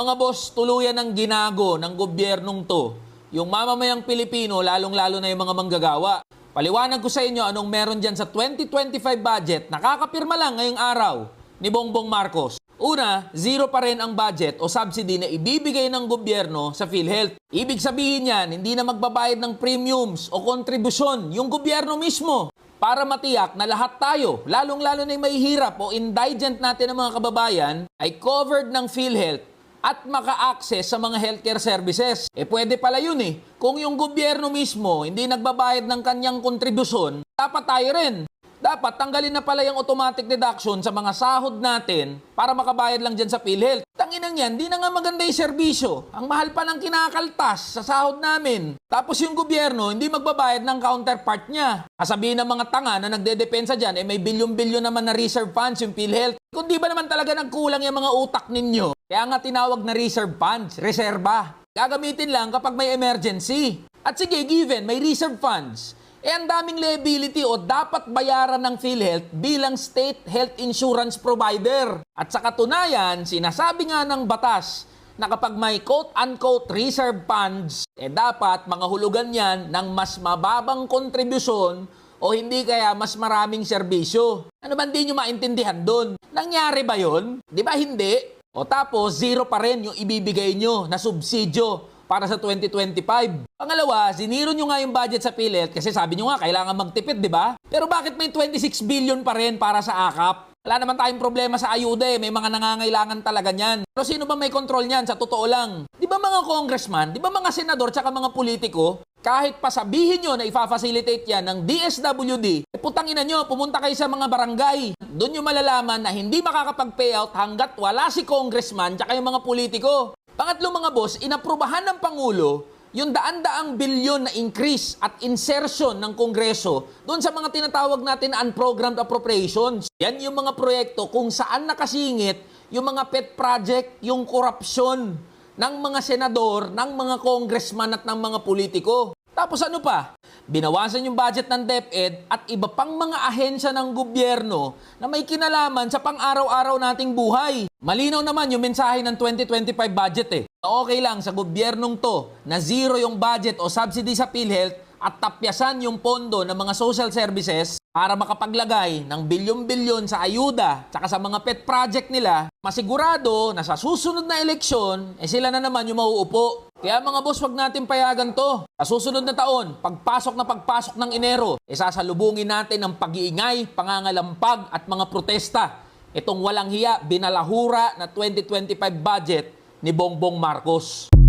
Mga boss, tuluyan ng ginago ng gobyernong to. Yung mamamayang Pilipino, lalong-lalo na yung mga manggagawa. Paliwanag ko sa inyo anong meron dyan sa 2025 budget, nakakapirma lang ngayong araw ni Bongbong Marcos. Una, zero pa rin ang budget o subsidy na ibibigay ng gobyerno sa PhilHealth. Ibig sabihin yan, hindi na magbabayad ng premiums o kontribusyon yung gobyerno mismo para matiyak na lahat tayo, lalong-lalo na yung mahihirap o indigent natin ng mga kababayan, ay covered ng PhilHealth at maka-access sa mga healthcare services. Eh pwede pala yun eh. Kung yung gobyerno mismo hindi nagbabayad ng kanyang kontribusyon, dapat tayo rin. Dapat tanggalin na pala yung automatic deduction sa mga sahod natin para makabayad lang dyan sa PhilHealth. Tanginang yan, di na nga maganda yung serbisyo. Ang mahal pa ng kinakaltas sa sahod namin. Tapos yung gobyerno, hindi magbabayad ng counterpart niya. Kasabihin ng mga tanga na nagdedepensa dyan, eh may bilyon-bilyon naman na reserve funds yung PhilHealth. Kung di ba naman talaga nagkulang yung mga utak ninyo, kaya nga tinawag na reserve funds, reserba. Gagamitin lang kapag may emergency. At sige, given, may reserve funds. Eh ang daming liability o dapat bayaran ng PhilHealth bilang state health insurance provider. At sa katunayan, sinasabi nga ng batas na kapag may quote-unquote reserve funds, eh dapat mga hulugan yan ng mas mababang kontribusyon o hindi kaya mas maraming serbisyo. Ano ba hindi nyo maintindihan doon? Nangyari ba yon? Di ba hindi? O tapos, zero pa rin yung ibibigay nyo na subsidyo para sa 2025. Pangalawa, siniro nyo nga yung budget sa PhilHealth kasi sabi nyo nga kailangan magtipid, di ba? Pero bakit may 26 billion pa rin para sa AKAP? Wala naman tayong problema sa ayuda eh. May mga nangangailangan talaga niyan. Pero sino ba may control niyan? Sa totoo lang. Di ba mga congressman, di ba mga senador, tsaka mga politiko, kahit pasabihin nyo na ifa-facilitate yan ng DSWD, eh, putangina nyo, pumunta kayo sa mga barangay. Doon nyo malalaman na hindi makakapag-payout hanggat wala si congressman tsaka yung mga politiko. Pangatlo mga boss, inaprubahan ng Pangulo yung daan-daang bilyon na increase at insertion ng Kongreso doon sa mga tinatawag natin na unprogrammed appropriations. Yan yung mga proyekto kung saan nakasingit yung mga pet project, yung korupsyon ng mga senador, ng mga congressman at ng mga politiko. Tapos ano pa? Binawasan yung budget ng DepEd at iba pang mga ahensya ng gobyerno na may kinalaman sa pang-araw-araw nating buhay. Malinaw naman yung mensahe ng 2025 budget eh. Okay lang sa gobyernong to na zero yung budget o subsidy sa PhilHealth at tapyasan yung pondo ng mga social services para makapaglagay ng bilyon-bilyon sa ayuda tsaka sa mga pet project nila, masigurado na sa susunod na eleksyon, eh sila na naman yung mauupo. Kaya mga boss, wag natin payagan to. Sa susunod na taon, pagpasok na pagpasok ng Enero, eh sasalubungin natin ng pag-iingay, pangangalampag at mga protesta. Itong walang hiya, binalahura na 2025 budget ni Bongbong Marcos.